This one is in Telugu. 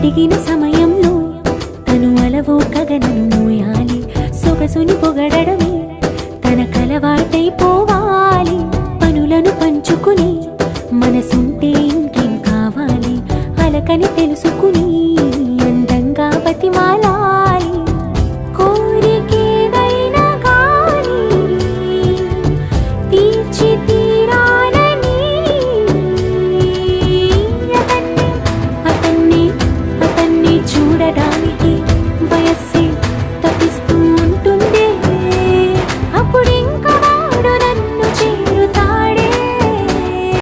అడిగిన సమయంలో తను అలవో కగనను మోయాలి. సొగసుని పొగడమే తన కలవాటైపోవాలి పనులను పంచుకుని మనసుంటే ఇంకేం కావాలి? అలకని తెలుసు